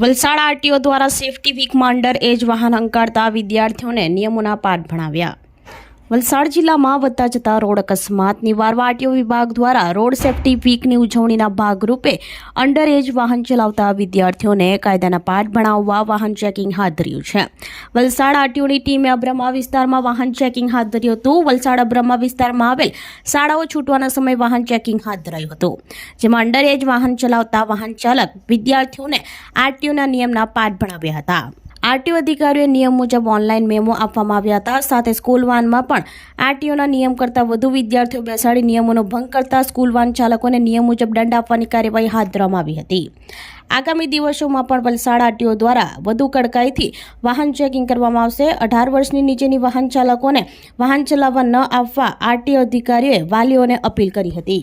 Valsad RTO દ્વારા safety વીકમાં under age વાહન હંકારતા વિદ્યાર્થીઓને નિયમોના પાઠ ભણાવ્યા. વલસાડ જિલ્લામાં વધતા જતા રોડ અકસ્માતની વારવા આરટીઓ વિભાગ દ્વારા રોડ સેફટી વીકની ઉજવણીના ભાગરૂપે અંડર એજ વાહન ચલાવતા વિદ્યાર્થીઓને કાયદાના પાઠ ભણાવવા વાહન ચેકિંગ હાથ ધર્યું છે. વલસાડ આરટીઓની ટીમે અબ્રમા વિસ્તારમાં વાહન ચેકિંગ હાથ ધર્યું હતું. વલસાડ અબ્રમા વિસ્તારમાં આવેલ શાળાઓ છૂટવાના સમયે વાહન ચેકિંગ હાથ ધરાયું હતું. જેમાં અંડર એજ વાહન ચલાવતા વાહન ચાલક વિદ્યાર્થીઓને આરટીઓના નિયમના પાઠ ભણાવ્યા હતા. આરટીઓ અધિકારીઓએ નિયમ મુજબ ઓનલાઈન મેમો આપવામાં આવ્યા હતા. સાથે સ્કૂલ વાનમાં પણ આરટીઓના નિયમ કરતાં વધુ વિદ્યાર્થીઓ બેસાડી નિયમોનો ભંગ કરતા સ્કૂલ વાન ચાલકોને નિયમ મુજબ દંડ આપવાની કાર્યવાહી હાથ ધરવામાં આવી હતી. આગામી દિવસોમાં પણ વલસાડ આરટીઓ દ્વારા વધુ કડકાઈથી વાહન ચેકિંગ કરવામાં આવશે. અઢાર વર્ષની નીચેની વાહન ચાલકોને વાહન ચલાવવા ન આપવા આરટીઓ અધિકારીઓએ વાલીઓને અપીલ કરી હતી.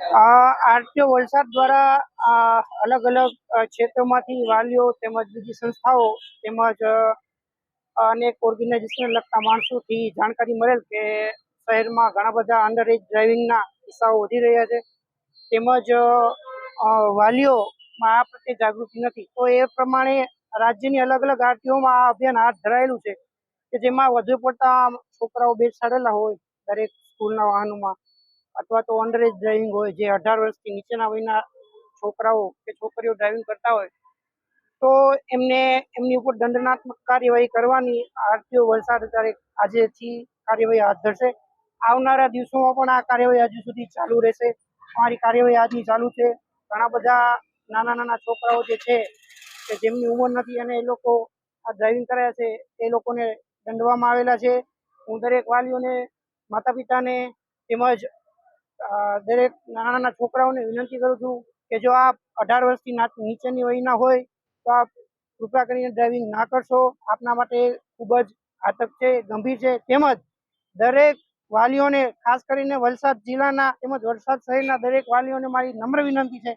આરટીઓ વલસાડ દ્વારા અલગ અલગ ક્ષેત્રોમાંથી વાલીઓ તેમજ બીજી સંસ્થાઓ તેમજ અનેક ઓર્ગેનાઇઝેશનને લગતા માણસોથી જાણકારી મળેલ કે શહેરમાં ઘણા બધા અંડર એજ ડ્રાઇવિંગના કિસ્સાઓ વધી રહ્યા છે. તેમજ વાલીઓમાં આ પ્રત્યે જાગૃતિ નથી. તો એ પ્રમાણે રાજ્યની અલગ અલગ આરટીઓમાં આ અભિયાન હાથ ધરાયેલું છે કે જેમાં વધુ પડતા છોકરાઓ બેસાડેલા હોય દરેક સ્કૂલના વાહનોમાં. અથવા તો અંડરેજ ડ્રાઇવિંગ હોય, જે અઢાર વર્ષથી નીચેના વયના છોકરાઓ કે છોકરીઓ ડ્રાઇવિંગ કરતા હોય, તો એમને, એમની ઉપર દંડનાત્મક કાર્યવાહી કરવાની આરટીઓ વલસાડ અત્યારે આજેથી કાર્યવાહી હાથ ધરશે. આવનારા દિવસોમાં પણ આ કાર્યવાહી હજુ સુધી ચાલુ રહેશે. અમારી કાર્યવાહી આજની ચાલુ છે. ઘણા બધા નાના નાના છોકરાઓ જે છે, કે જેમની ઉંમર નથી અને એ લોકો આ ડ્રાઇવિંગ કર્યા છે, એ લોકોને દંડવામાં આવેલા છે. હું દરેક વાલીઓને માતા પિતાને તેમજ દરેક નાના નાના છોકરાઓને વિનંતી કરું છું કે જો આપ અઢાર વર્ષથી નીચેની વયના હોય, તો આપ કૃપા કરીને ડ્રાઇવિંગ ના કરશો. આપના માટે ખૂબ જ ઘાતક છે, ગંભીર છે. તેમજ દરેક વાલીઓને, ખાસ કરીને વલસાડ જિલ્લાના તેમજ વલસાડ શહેરના દરેક વાલીઓને મારી નમ્ર વિનંતી છે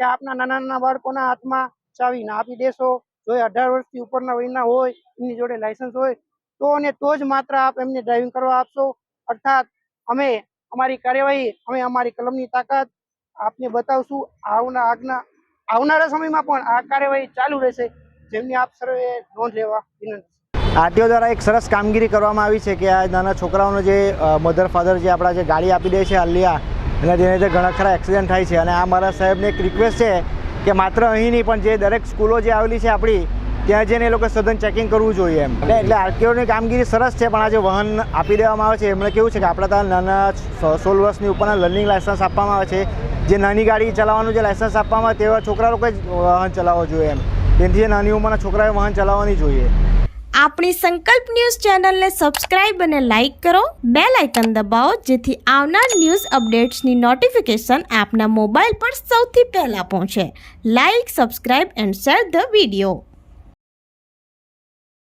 કે આપના નાના નાના બાળકોના હાથમાં ચાવી ના આપી દેશો. જો એ અઢાર વર્ષથી ઉપરના વયના હોય એમની જોડે લાયસન્સ હોય, તો અને તો જ માત્ર આપ એમને ડ્રાઇવિંગ કરવા આપશો. અર્થાત, અમે અમારી કાર્યવાહી, અમે અમારી કલમની તાકાત આપને બતાવશું. આવના આગના, આવનારા સમયમાં પણ આ કાર્યવાહી ચાલુ રહેશે. જેમની આપ સર્વે નોંધ લેવા વિનંતી. આરટીઓ દ્વારા એક સરસ કામગીરી કરવામાં આવી છે કે આ નાના છોકરાઓનો જે મધર ફાધર જે આપણા જે ગાડી આપી દે છે અલ્લિયા અને જેને લીધે ઘણા ખરા એક્સિડન્ટ થાય છે. અને આ મારા સાહેબને એક રિક્વેસ્ટ છે કે માત્ર અહીં નહીં પણ જે દરેક સ્કૂલો જે આવેલી છે આપણી ત્યાં જઈને એ લોકો સઘન ચેકિંગ કરવું જોઈએ એમ. એટલે આરટીઓની કામગીરી સરસ છે, પણ આજે વાહન આપી દેવામાં આવે છે. એમણે કેવું છે કે આપણા ત્યાં નાના સોળ વર્ષની ઉપરના લર્નિંગ લાયસન્સ આપવામાં આવે છે. જે નાની ગાડી ચલાવવાનું જે લાયસન્સ આપવામાં આવે તેવા છોકરા લોકોએ જ વાહન ચલાવવો જોઈએ એમ. તેથી નાની ઉંમરના છોકરાએ વાહન ચલાવવાની જોઈએ. આપણી સંકલ્પ ન્યૂઝ ચેનલને સબસ્ક્રાઇબ અને લાઇક કરો. બે લાઇકન દબાવો, જેથી આવનાર ન્યૂઝ અપડેટ્સની નોટિફિકેશન આપના મોબાઈલ પર સૌથી પહેલાં પહોંચે. Like subscribe and share the video